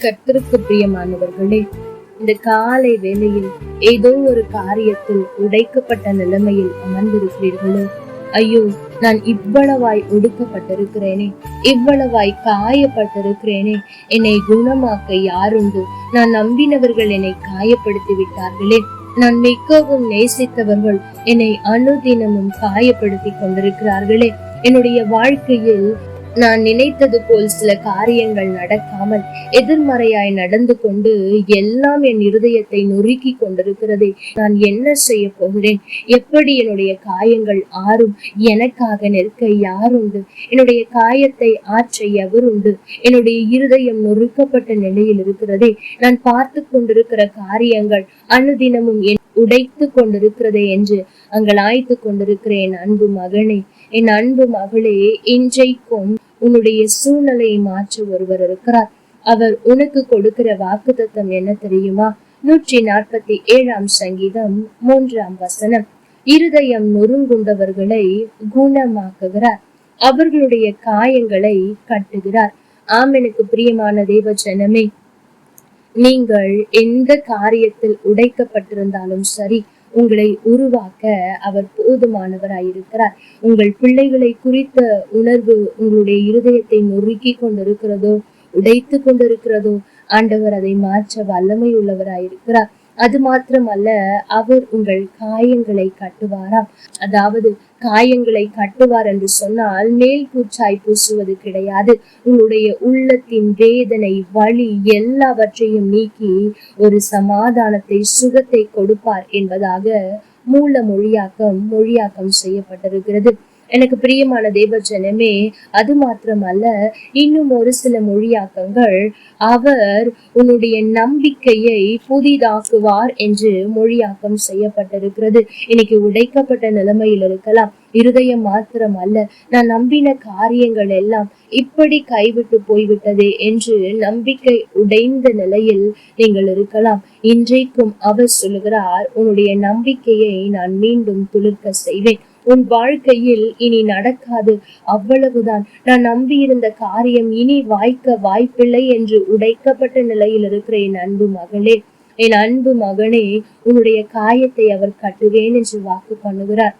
கத்திற்கு பிரியமானவர்களே இந்த காலை வேளையில் ஏதோ ஒரு காரியத்தில் உடைக்கப்பட்ட நிலைமையில் அமர்ந்திருக்கிறீர்களோ? ஐயோ நான் இவ்வளவாய் ஒடுக்கப்பட்டிருக்கிறேனே இவ்வளவாய் காயப்பட்டிருக்கிறேனே என்னை குணமாக்க யாருண்டு? நான் நம்பினவர்கள் என்னை காயப்படுத்தி விட்டார்களே நான் மிகவும் நேசித்தவர்கள் என்னை அனுதினமும் காயப்படுத்தி கொண்டிருக்கிறார்களே. என்னுடைய வாழ்க்கையில் நான் நினைத்தது போல் சில காரியங்கள் நடக்காமல் எதிர்மறையாய் நடந்து கொண்டு எல்லாம் என் இருதயத்தை நொறுக்கி கொண்டிருக்கிறதே நான் என்ன செய்ய போகிறேன்? எப்படி என்னுடைய காயங்கள் ஆறும்? எனக்காக நிற்க யாருண்டு? என்னுடைய காயத்தை ஆற்ற எவருண்டு? என்னுடைய இருதயம் நொறுக்கப்பட்ட நிலையில் இருக்கிறதே நான் பார்த்து கொண்டிருக்கிற காரியங்கள் அனுதினமும் என் உடைத்து கொண்டிருக்கிறதே என்று அங்கலாய்த்து கொண்டிருக்கிற என் அன்பு மகனே. என் அன்பு மகளே இன்றைக்கும் உன்னுடைய சூழ்நிலையை மாற்ற ஒருவர் இருக்கிறார். அவர் உனக்கு கொடுக்கிற வாக்கு தத்துவம் என்ன தெரியுமா? நூற்றி நாற்பத்தி ஏழாம் சங்கீதம் மூன்றாம் வசனம். இருதயம் நொறுங்குண்டவர்களை குணமாக்குகிறார். அவர்களுடைய காயங்களை கட்டுகிறார். ஆம் எனக்கு பிரியமான தேவ ஜனமே நீங்கள் எந்த காரியத்தில் உடைக்கப்பட்டிருந்தாலும் சரி உங்களை உருவாக்க அவர் போதுமானவராயிருக்கிறார். உங்கள் பிள்ளைகளை குறித்த உணர்வு உங்களுடைய இருதயத்தை நொறுக்கி கொண்டிருக்கிறதோ உடைத்து கொண்டிருக்கிறதோ ஆண்டவர் அதை மாற்ற வல்லமை உள்ளவராயிருக்கிறார் அது மாத்திரமல்ல அவர் உங்கள் காயங்களை கட்டுவாராம். அதாவது காயங்களை கட்டுவார் என்று சொன்னால் மேல் பூச்சாய் பூசுவது கிடையாது. உங்களுடைய உள்ளத்தின் வேதனை வழி எல்லாவற்றையும் நீக்கி ஒரு சமாதானத்தை சுகத்தை கொடுப்பார் என்பதாக மூல மொழியாக்கம் மொழியாக்கம் செய்யப்பட்டிருக்கிறது. எனக்கு பிரியமான தேவஜனமே அது மாத்திரமல்ல இன்னும் ஒரு சில மொழியாக்கங்கள். அவர் உன்னுடைய நம்பிக்கையை புதிதாக்குவார் என்று மொழியாக்கம் செய்யப்பட்டிருக்கிறது. இன்னைக்கு உடைக்கப்பட்ட நிலைமையில் இருக்கலாம். இருதயம் மாத்திரம் அல்ல நான் நம்பின காரியங்கள் எல்லாம் இப்படி கைவிட்டு போய்விட்டதே என்று நம்பிக்கை உடைந்த நிலையில் நீங்கள் இருக்கலாம். இன்றைக்கும் அவர் சொல்லுகிறார் உன்னுடைய நம்பிக்கையை நான் மீண்டும் துளிர்க்க செய்வேன். உன் வாழ்க்கையில் இனி நடக்காது. அவ்வளவுதான். நான் நம்பியிருந்த காரியம் இனி வாய்க்க வாய்ப்பில்லை என்று உடைக்கப்பட்ட நிலையில் இருக்கிற என் அன்பு மகளே. என் அன்பு மகனே உன்னுடைய காயத்தை அவர் கட்டுவேன் என்று வாக்கு பண்ணுகிறார்.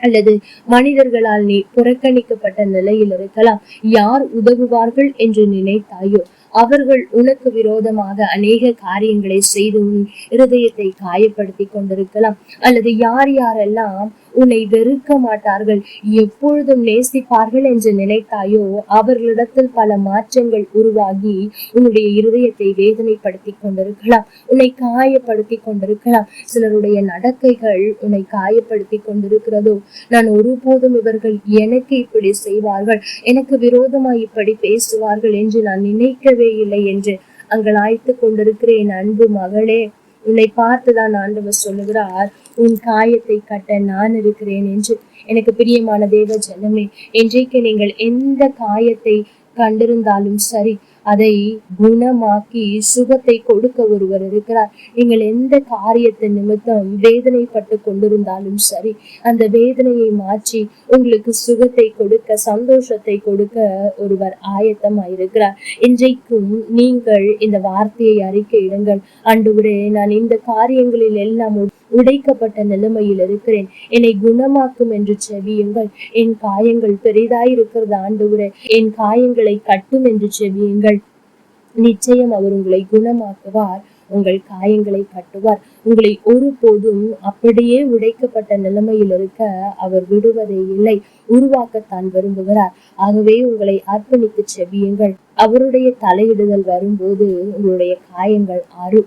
அல்லது மனிதர்களால் நீ புறக்கணிக்கப்பட்ட நிலையில் இருக்கலாம். யார் உதவுவார்கள் என்று நினைத்தாயோ அவர்கள் உனக்கு விரோதமாக அநேக காரியங்களை செய்து உன் இருதயத்தை காயப்படுத்தி கொண்டிருக்கலாம். அல்லது யார் யாரெல்லாம் உன்னை வெறுக்க மாட்டார்கள் எப்பொழுதும் நேசிப்பார்கள் என்று நினைத்தாயோ அவர்களிடத்தில் பல மாற்றங்கள் உருவாகி உன்னுடைய இருதயத்தை வேதனைப்படுத்தி கொண்டிருக்கலாம் உன்னை காயப்படுத்தி கொண்டிருக்கலாம். சிலருடைய நடக்கைகள் உன்னை காயப்படுத்தி கொண்டிருக்கிறதோ நான் ஒருபோதும் இவர்கள் எனக்கு இப்படி செய்வார்கள் எனக்கு விரோதமாய் இப்படி பேசுவார்கள் என்று நான் நினைக்கவே இல்லை என்று அங்கலாய்த்து கொண்டிருக்கிற என் அன்பு மகளே உன்னை பார்த்துதான் ஆண்டவர் சொல்லுகிறார். உன் காயத்தை கட்ட நான் இருக்கிறேன் என்று. எனக்கு பிரியமான தேவ ஜனமே இன்றைக்கு நீங்கள் எந்த காயத்தை கண்டிருந்தாலும் சரி அதை குணமாக்கி சுகத்தை கொடுக்க ஒருவர் இருக்கிறார். நீங்கள் எந்த காரியத்தை நிமித்தம் வேதனைப்பட்டு கொண்டிருந்தாலும் சரி அந்த வேதனையை மாற்றி உங்களுக்கு சுகத்தை கொடுக்க சந்தோஷத்தை கொடுக்க ஒருவர் ஆயத்தமாயிருக்கிறார். இன்றைக்கும் நீங்கள் இந்த வார்த்தையை அறிக்கையிடுங்கள் அன்று நான் இந்த காரியங்களில் எல்லாம் உடைக்கப்பட்ட நிலைமையில் இருக்கிறேன். என்னை குணமாக்கும் என்று செவியுங்கள். என் காயங்கள் பெரிதாயிருக்கிறது ஆண்டவரே. என் காயங்களை கட்டும் என்று செவியுங்கள். நிச்சயம் அவர் உங்களை குணமாக்குவார். உங்கள் காயங்களை கட்டுவார். உங்களை ஒருபோதும் அப்படியே உடைக்கப்பட்ட நிலைமையில் இருக்க அவர் விடுவதே இல்லை. உருவாக்கத்தான் விரும்புகிறார். ஆகவே உங்களை அர்ப்பணித்து செவியுங்கள். அவருடைய தலையிடுதல் வரும்போது உங்களுடைய காயங்கள் ஆறு